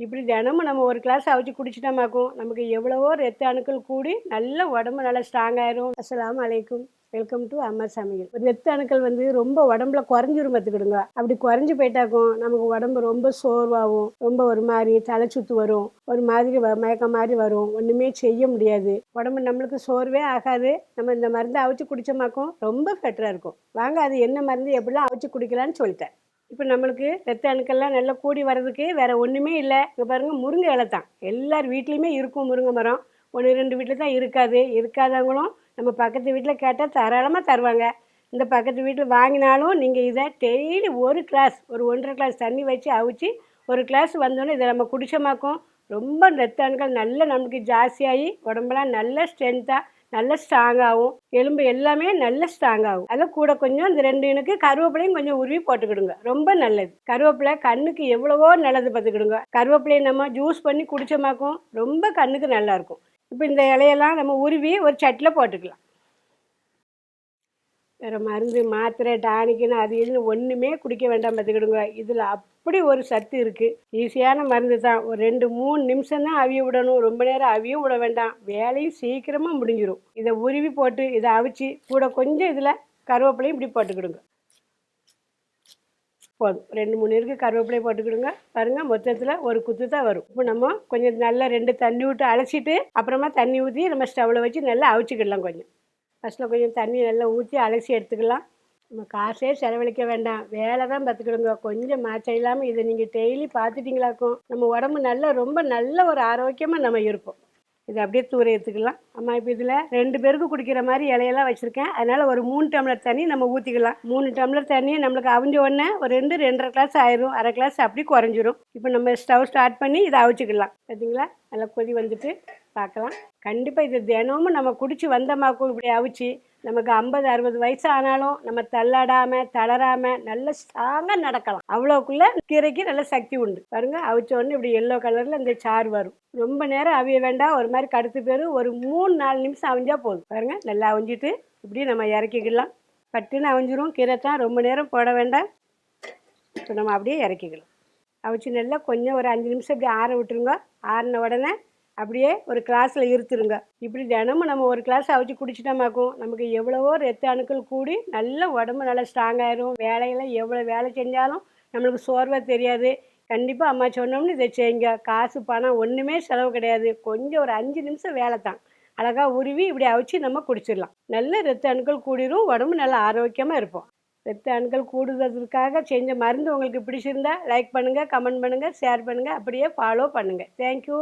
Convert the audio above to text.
இப்படி தினமும் நம்ம ஒரு கிளாஸ் அவிச்சு குடிச்சிட்டோமாக்கும் நமக்கு எவ்வளவோ ரத்த அணுக்கள் கூடி நல்ல உடம்பு நல்லா ஸ்ட்ராங் ஆயிரும். அஸ்ஸலாமு அலைக்கும். வெல்கம் டு அம்மா சமையல். ஒரு ரத்த அணுக்கள் வந்து ரொம்ப உடம்புல குறைஞ்சிரும் பார்த்துக்கிடுங்க. அப்படி குறைஞ்சி போயிட்டாக்கும் நமக்கு உடம்பு ரொம்ப சோர்வாகும். ரொம்ப ஒரு மாதிரி தலை சுத்து வரும். ஒரு மாதிரி வ- மயக்கம் மாதிரி வரும். ஒன்றுமே செய்ய முடியாது. உடம்பு நம்மளுக்கு சோர்வே ஆகாது. நம்ம இந்த மருந்து அவிச்சு குடிச்சோமாக்கும் ரொம்ப பெட்டராக இருக்கும். வாங்க அது என்ன மருந்து எப்படிலாம் அவிச்சு குடிக்கலான்னு சொல்லிட்டேன். இப்போ நம்மளுக்கு ரத்த அணுக்கள்லாம் நல்லா கூடி வர்றதுக்கு வேறு ஒன்றுமே இல்லை. இங்கே பாருங்கள் முருங்கை இலை தான். எல்லார் வீட்லேயுமே இருக்கும் முருங்கை மரம். ஒன்று ரெண்டு வீட்டில் தான் இருக்காது. இருக்காதவங்களும் நம்ம பக்கத்து வீட்டில் கேட்டால் தாராளமாக தருவாங்க. இந்த பக்கத்து வீட்டில் வாங்கினாலும் நீங்கள் இதை டெய்லி ஒரு கிளாஸ் ஒரு ஒன்றரை கிளாஸ் தண்ணி வச்சு அவிச்சு ஒரு கிளாஸ் வந்தோடனே இதை நம்ம குடிச்சோமாக்கும். ரொம்ப ரத்த அணுக்கள் நல்ல நமக்கு ஜாஸ்தியாகி உடம்பெல்லாம் நல்ல ஸ்ட்ரென்த்தாக நல்ல ஸ்ட்ராங் ஆகும் எலும்பு எல்லாமே நல்ல ஸ்ட்ராங் ஆகும். அதில் கூட கொஞ்சம் இந்த ரெண்டு இனுக்கு கருவேப்பிலையும் கொஞ்சம் உருவி போட்டுக்கிடுங்க. ரொம்ப நல்லது. கருவேப்பிலை கண்ணுக்கு எவ்வளவோ நல்லது பார்த்துக்கிடுங்க கருவேப்பிலையை நம்ம ஜூஸ் பண்ணி குடிச்சோமாக்கும் ரொம்ப கண்ணுக்கு நல்லாயிருக்கும் இப்போ இந்த இலையெல்லாம் நம்ம உருவி ஒரு சட்டில் போட்டுக்கலாம். வேறு மருந்து மாத்திரை டானிக்குன்னு அது இதுன்னு ஒன்றுமே குடிக்க வேண்டாம் பார்த்துக்கிடுங்க. இதில் அப்படி ஒரு சத்து இருக்குது ஈஸியான மருந்து தான். ஒரு ரெண்டு மூணு நிமிஷம் தான் அவிய விடணும். ரொம்ப நேரம் அவிய விட வேண்டாம். வேலையும் சீக்கிரமாக முடிஞ்சிடும் இதை உருவி போட்டு இதை அவிச்சு கூட கொஞ்சம் இதில் கருவேப்பிலையும் இப்படி போட்டுக்கிடுங்க. போதும். ரெண்டு மூணு இருக்கு. கருவேப்பிலையை போட்டுக்கிடுங்க. பாருங்கள் மொத்தத்தில் ஒரு குத்து தான் வரும். இப்போ நம்ம கொஞ்சம் நல்லா ரெண்டு தண்ணி விட்டு அலசிட்டு அப்புறமா தண்ணி ஊற்றி நம்ம ஸ்டவ்வில் வச்சு நல்லா அவிச்சிக்கிடலாம் கொஞ்சம். ஃபஸ்ட்டில் கொஞ்சம் தண்ணி நல்லா ஊற்றி அலசி எடுத்துக்கலாம். நம்ம காசே செலவழிக்க வேண்டாம். வேலை தான் பார்த்துக்கிடுங்க. கொஞ்சம் மாற்றம் இல்லாமல் இதை நீங்கள் டெய்லி பார்த்துட்டிங்களாக்கும். நம்ம உடம்பு நல்லா ரொம்ப நல்ல ஒரு ஆரோக்கியமாக நம்ம இருப்போம். இது அப்படியே தூர எடுத்துக்கலாம் அம்மா இப்போ இதில் ரெண்டு பேருக்கு குடிக்கிற மாதிரி இலையெல்லாம் வச்சுருக்கேன். அதனால் ஒரு மூணு டம்ளர் தண்ணி நம்ம ஊற்றிக்கலாம் மூணு டம்ளர் தண்ணி நம்மளுக்கு அவிஞ்ச உடனே ஒரு ரெண்டு ரெண்டரை கிளாஸ் ஆயிரும். அரை கிளாஸ் அப்படி குறைஞ்சிரும். இப்போ நம்ம ஸ்டவ் ஸ்டார்ட் பண்ணி இதை அவிச்சிக்கலாம். பார்த்தீங்களா நல்லா கொதி வந்துட்டு பார்க்கலாம். கண்டிப்பாக இது தினமும் நம்ம குடிச்சு வந்தமாக்கும் இப்படி அவிச்சு நமக்கு ஐம்பது அறுபது வயசு ஆனாலும் நம்ம தள்ளாடாமல் தளராமல் நல்ல ஸ்ட்ராங்காக நடக்கலாம். அவ்வளோக்குள்ளே கீரைக்கு நல்ல சக்தி உண்டு. பாருங்க அவிச்ச உடனே இப்படி எல்லோ கலரில் இந்த சாறு வரும். ரொம்ப நேரம் அவிய வேண்டாம். ஒரு மாதிரி கடுத்து பேர் ஒரு மூணு நாலு நிமிஷம் அவிஞ்சா போதும். பாருங்கள் நல்லா அவிஞ்சிட்டு இப்படி நம்ம இறக்கிக்கலாம். பட்டுன்னு அவிஞ்சிரும். கீரை தான் ரொம்ப நேரம் போட வேண்டாம். இப்போ நம்ம அப்படியே இறக்கிக்கலாம். அவிச்சு நல்லா கொஞ்சம் ஒரு அஞ்சு நிமிஷம் இப்படி ஆற விட்டுருங்க. ஆறின உடனே அப்படியே ஒரு கிளாஸில் இருத்துருங்க. இப்படி தினமும் நம்ம ஒரு கிளாஸ் அவிச்சு குடிச்சிட்டோமாக்கும் நமக்கு எவ்வளவோ ரத்த அணுக்கள் கூடி நல்ல உடம்பு நல்லா ஸ்ட்ராங் வேலையில் எவ்வளோ வேலை செஞ்சாலும் நம்மளுக்கு சோர்வாக தெரியாது. கண்டிப்பாக அம்மா சொன்னோம்னு இதை செய்யுங்க. காசு பணம் ஒன்றுமே செலவு கிடையாது. கொஞ்சம் ஒரு அஞ்சு நிமிஷம் வேலை தான். அழகாக உருவி இப்படி அவிச்சு நம்ம குடிச்சிடலாம். நல்ல ரத்த அணுக்கள் கூடிரும். உடம்பு நல்லா ஆரோக்கியமாக இருப்போம். ரத்த அணுக்கள் கூடுவதற்காக செஞ்ச மருந்து உங்களுக்கு பிடிச்சிருந்தா லைக் பண்ணுங்கள் கமெண்ட் பண்ணுங்கள் ஷேர் பண்ணுங்கள் அப்படியே ஃபாலோ பண்ணுங்கள் தேங்க்யூ